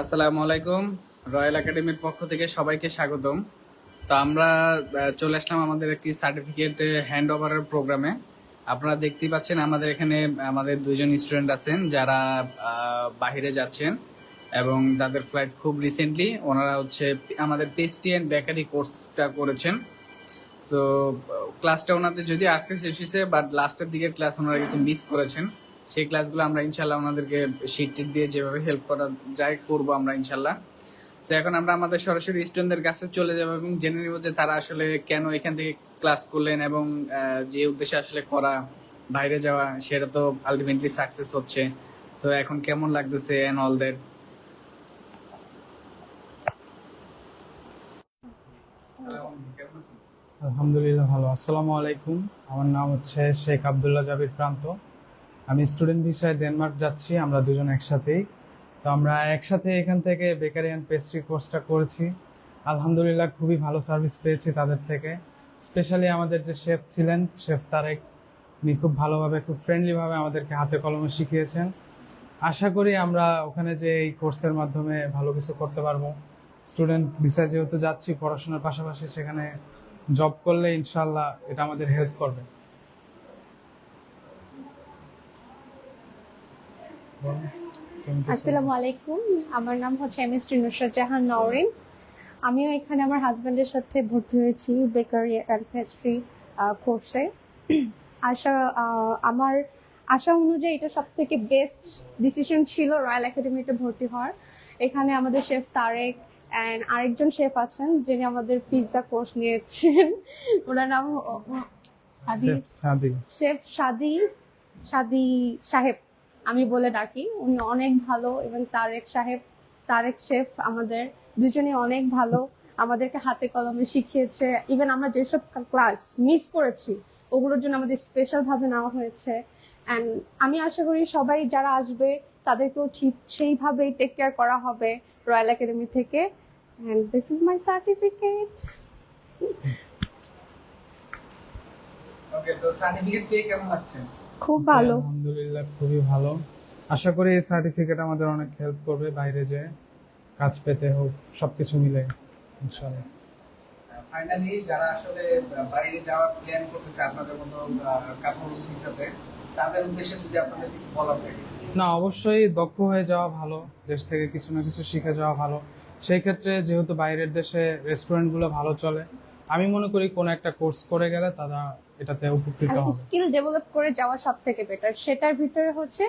আসসালামু আলাইকুম, রয়্যাল একাডেমির পক্ষ থেকে সবাইকে স্বাগতম। তো আমরা চলে আসলাম আমাদের একটি সার্টিফিকেট হ্যান্ড ওভারের প্রোগ্রামে আপনারা দেখতেই পাচ্ছেন, আমাদের এখানে, আমাদের দুজন স্টুডেন্ট আছেন যারা বাহিরে যাচ্ছেন এবং তাদের ফ্লাইট খুব রিসেন্টলি ওনারা হচ্ছে আমাদের পেস্টি অ্যান্ড বেকারি কোর্সটা করেছেন। তো ক্লাসটা ওনাদের যদি আজকে শেষ হয়েছে বাট লাস্টের দিকের ক্লাস ওনারা কিছু মিস করেছেন। সেই ক্লাসগুলো আমরা ইনশাল্লাহ ওনাদেরকে শিট দিয়ে যেভাবে হেল্প করা যায় করব আমরা ইনশাল্লাহ তো এখন আমরা আমাদের সরাসরি স্টুডেন্টদের কাছে চলে যাব এবং জেনে নিব যে তারা আসলে কেন এখান থেকে ক্লাস করলেন এবং যে উদ্দেশ্যে আসলে করা, বাইরে যাওয়া, সেটা তো আলটিমেটলি সাকসেস হচ্ছে। তো এখন কেমন লাগতেছে এন্ড অল দ্যাট আলহামদুলিল্লাহ ভালো। আসসালামু আলাইকুম। আমার নাম হচ্ছে শেখ আবদুল্লাহ জাবির প্রান্ত। আমি স্টুডেন্ট ভিসায় ডেনমার্ক যাচ্ছি, আমরা দুজন একসাথেই তো আমরা একসাথে এখান থেকে বেকারি অ্যান্ড পেস্ট্রি কোর্সটা করেছি। আলহামদুলিল্লাহ খুবই ভালো সার্ভিস পেয়েছি তাদের থেকে। স্পেশালি আমাদের যে শেফ ছিলেন শেফ তারেক, উনি খুব ভালোভাবে, খুব ফ্রেন্ডলিভাবে আমাদেরকে হাতে কলমে শিখিয়েছেন। আশা করি আমরা ওখানে যে এই কোর্সের মাধ্যমে ভালো কিছু করতে পারব। স্টুডেন্ট ভিসায় যেহেতু যাচ্ছি, পড়াশোনার পাশাপাশি সেখানে জব করলে ইনশাল্লাহ এটা আমাদের হেল্প করবে তুমি কিছু- আসসালামু আলাইকুম। আমার নাম হচ্ছে M S T Nusrat Jahan Nowrin আমিও এখানে আমার হাজব্যান্ডের সাথে ভর্তি হয়েছি বেকারি অ্যান্ড পেস্ট্রি কোর্সে আশা আমার আশা অনুযায়ী এটা সব থেকে বেস্ট ডিসিশন ছিল রয়্যাল একাডেমিতে ভর্তি হওয়ার। এখানে আমাদের শেফ তারেক অ্যান্ড আরেকজন শেফ আছেন যিনি আমাদের পিৎজা কোর্স নিয়েছেন। ওনার নাম সাদি শেফ সাদি সাদি সাহেব। আমি বলে ডাকি, উনি অনেক ভালো এবং তারেক সাহেব, তারেক শেফ আমাদের দুজনে অনেক ভালো, আমাদেরকে হাতে কলমে শিখিয়েছে। ইভেন আমরা যেসব ক্লাস মিস করেছি, ওগুলোর জন্য আমাদের স্পেশাল ভাবে নেওয়া হয়েছে। অ্যান্ড আমি আশা করি সবাই যারা আসবে, তাদেরকেও ঠিক সেইভাবেই টেক কেয়ার করা হবে রয়্যাল একাডেমি থেকে। And this is my certificate okay তো সার্টিফিকেট পেয়ে কেমন লাগছে? খুব ভালো। আলহামদুলিল্লাহ খুবই ভালো। আশা করি এই সার্টিফিকেট আমাদের অনেক হেল্প করবে বাইরে যে কাজ পেতে হোক সবকিছু মিলে ইনশাল্লাহ ফাইনালি যারা আসলে বাইরে যাওয়ার প্ল্যান করতেছে আপনাদের মতো কাপড় হিসাবে তাদের উদ্দেশ্যে যদি আপনাদের কিছু বলার থাকে। না অবশ্যই দক্ষ হয়ে যাওয়া ভালো দেশ থেকে কিছু না কিছু শিখে যাওয়া ভালো। সেই ক্ষেত্রে যেহেতু বাইরের দেশে রেস্টুরেন্টগুলো ভালো চলে আমি মনে করি কোনো একটা কোর্স করে গেলে তারা এটাতে উপকৃত হবে। স্কিল ডেভেলপ করে যাওয়া সব থেকে বেটার সেটার ভিতরে হচ্ছে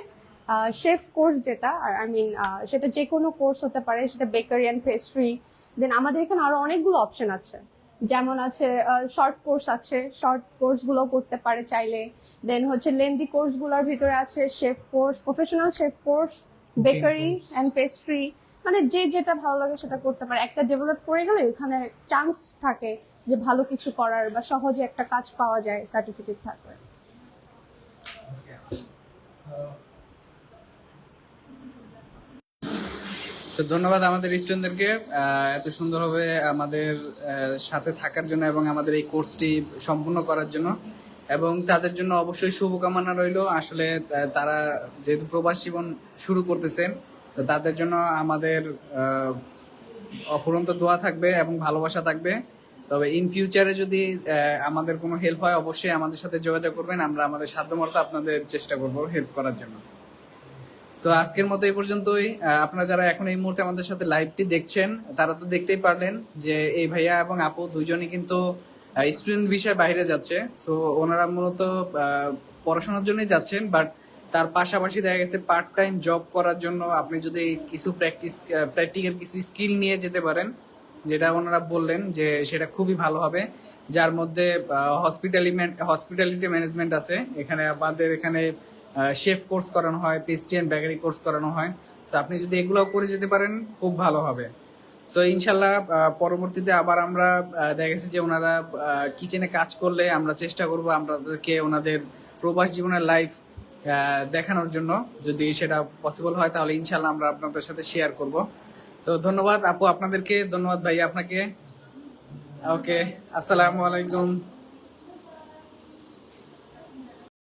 শেফ কোর্স যেটা আর আই মিন সেটা যে কোনো কোর্স হতে পারে সেটা বেকারি অ্যান্ড পেস্ট্রি দেন আমাদের এখানে আরও অনেকগুলো অপশন আছে। যেমন আছে শর্ট কোর্স আছে শর্ট কোর্সগুলো করতে পারে চাইলে। দেন হচ্ছে লেন্দি কোর্সগুলোর ভিতরে আছে chef course professional chef course bakery. And pastry মানে যে যেটা ভালো লাগে সেটা করতে পারে। একটা ডেভেলপ করে গেলে ওখানে চান্স থাকে। যে ভালো কিছু করার বা সহজে একটা কাজ পাওয়া যায় সার্টিফিকেট থাকলে। তো ধন্যবাদ আমাদের স্টুডেন্টদেরকে এত সুন্দরভাবে আমাদের সাথে থাকার জন্য এবং আমাদের এই কোর্সটি সম্পূর্ণ করার জন্য। এবং তাদের জন্য অবশ্যই শুভকামনা রইল। আসলে তারা যেহেতু প্রবাস জীবন শুরু করতেছেন তো তাদের জন্য আমাদের অফুরন্ত দোয়া থাকবে এবং ভালোবাসা থাকবে। তবে ইন ফিউচারে যদি আমাদের কোনো হেল্প হয়, অবশ্যই আমাদের সাথে যোগাযোগ করবেন। আমরা আমাদের সাধ্যমতো আপনাদের চেষ্টা করব হেল্প করার জন্য। তো আজকের মতো এই পর্যন্তই। আপনারা যারা এখন এই মুহূর্তে আমাদের সাথে লাইভটি দেখছেন, তারা তো দেখতেই পারলেন যে এই ভাইয়া এবং আপু দুইজনই কিন্তু স্টুডেন্ট বিষয়ে বাইরে যাচ্ছে। সো ওনারা মূলত পড়াশোনার জন্যই যাচ্ছেন বাট তার পাশাপাশি দেখা গেছে পার্ট টাইম জব করার জন্য আপনি যদি কিছু প্র্যাকটিস প্র্যাকটিক্যাল কিছু স্কিল নিয়ে যেতে পারেন যেটা ওনারা বললেন যে সেটা খুবই ভালো হবে, যার মধ্যে হসপিটালি হসপিটালিটি ম্যানেজমেন্ট আছে। এখানে আমাদের এখানে শেফ কোর্স করানো হয় পেস্ট্রি অ্যান্ড বেকারি কোর্স করানো হয়। তো আপনি যদি এগুলো করে যেতে পারেন, খুব ভালো হবে। সো ইনশাল্লাহ পরবর্তীতে আবার আমরা দেখা যে ওনারা কিচেনে কাজ করলে আমরা চেষ্টা করব আমাদেরকে ওনাদের প্রবাস জীবনের লাইফ দেখানোর জন্য। যদি সেটা পসিবল হয়, তাহলে ইনশাল্লাহ আমরা আপনাদের সাথে শেয়ার করব। তো ধন্যবাদ আপু আপনাদেরকে ধন্যবাদ ভাই আপনাকে। ওকে আসসালামু আলাইকুম।